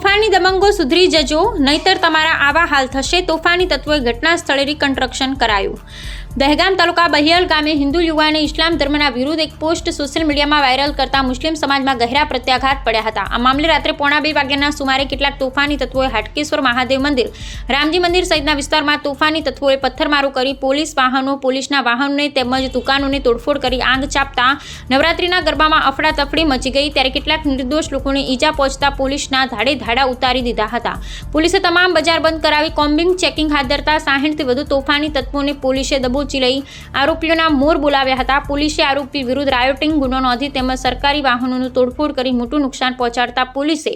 Opa! દબંગો સુધરી જજો, નહીતર તમારા આવા હાલ થશે તોફાની તત્વોએ ઘટના સ્થળે રિકન્સ્ટ્રક્શન કરાયું. દહેગામ તાલુકા બહિયલ ગામે હિન્દુ યુવાને ઇસ્લામ ધર્મના વિરુદ્ધ એક પોસ્ટ સોશિયલ મીડિયામાં વાયરલ કરતા મુસ્લિમ સમાજમાં ગહેરા પ્રત્યાઘાત પડ્યા હતા. આ મામલે રાત્રે પોણા બે વાગ્યાના સુમારે કેટલાક તોફાની તત્વોએ હાટકેશ્વર મહાદેવ મંદિર, રામજી મંદિર સહિતના વિસ્તારમાં તોફાની તત્વોએ પથ્થરમારો કરી પોલીસ વાહનો, પોલીસના વાહનોને તેમજ દુકાનોને તોડફોડ કરી આગ ચાપતા નવરાત્રીના ગરબામાં અફડાતફડી મચી ગઈ. ત્યારે કેટલાક નિર્દોષ લોકોને ઈજા પહોંચતા પોલીસના ધાડે ધાડા ઉતારી દીધા હતા. પોલીસે તમામ બજાર બંધ કરાવી કોમ્બિંગ ચેકિંગ હાથ ધરતા સાહીઠથી વધુ તોફાની તત્વોને પોલીસે દબોચી લઈ આરોપીઓના મોર બોલાવ્યા હતા. પોલીસે આરોપી વિરુદ્ધ રાયોટિંગ ગુનો નોંધી તેમજ સરકારી વાહનોનું તોડફોડ કરી મોટું નુકસાન પહોંચાડતા પોલીસે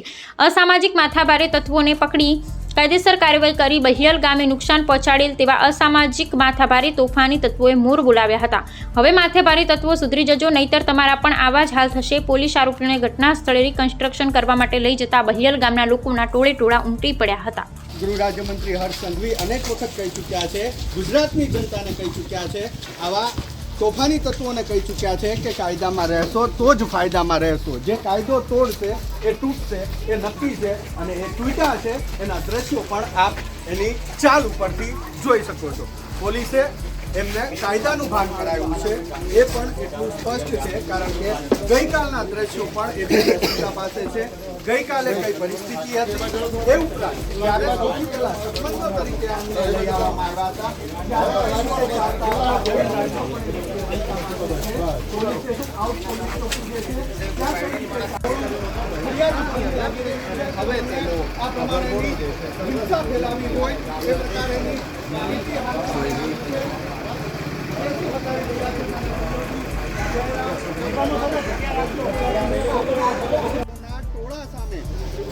અસામાજિક માથાભારે તત્વોને પકડી કાયદેસર કાર્યવાહી કરી બહિયલ ગામે નુકસાન પહોંચાડેલ તેવા અસામાજિક માથાભારી તોફાની તત્વોએ મોર બોલાવ્યા હતા. હવે માથાભારી તત્વો સુધરી જજો, નહીતર તમારા પણ આવા જ હાલ થશે. પોલીસ આરોપીઓને ઘટના સ્થળે રિકન્સ્ટ્રક્શન કરવા માટે લઈ જતા બહિયલ ગામના લોકોના ટોળે ટોળા ઉમટી પડ્યા હતા. ગૃહ રાજ્યમંત્રી હર્ષ સંઘવી અનેક વખત કહી ચૂક્યા છે, ગુજરાતની જનતાને કહી ચૂક્યા છે, આવા તોફાની તત્વોને કહી ચૂક્યા છે કે કાયદામાં રહેશો તો જ ફાયદામાં રહેશો. જે કાયદો તોડશે, એ તૂટશે, એ નક્કી છે અને એ તૂટ્યા છે, એના દ્રશ્યો પણ આપ એની ચાલ ઉપરથી જોઈ શકો છો. પોલીસે એમને કાયદાનું ભાન કરાવ્યું છે. એ પણ એટલું સ્પષ્ટ છે, કારણ કે ગઈકાલના દ્રશ્યો પણ એ પોલીસના પાસે છે. ગઈકાલે કઈ પરિસ્થિતિ હતી? એ ઉપરાંત જ્યારે સૌથી તરીકે આવ્યા હતા, ત્યારે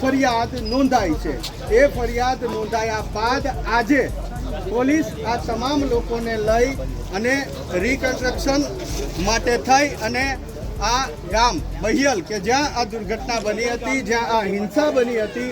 ફરિયાદ નોંધાઈ છે. એ ફરિયાદ નોંધાયા બાદ આજે પોલીસ આ તમામ લોકોને લઈ અને રિકન્સ્ટ્રક્શન માટે થઈ અને આ ગામ બહિયલ, કે જ્યાં આ દુર્ઘટના બની હતી, જ્યાં આ હિંસા બની હતી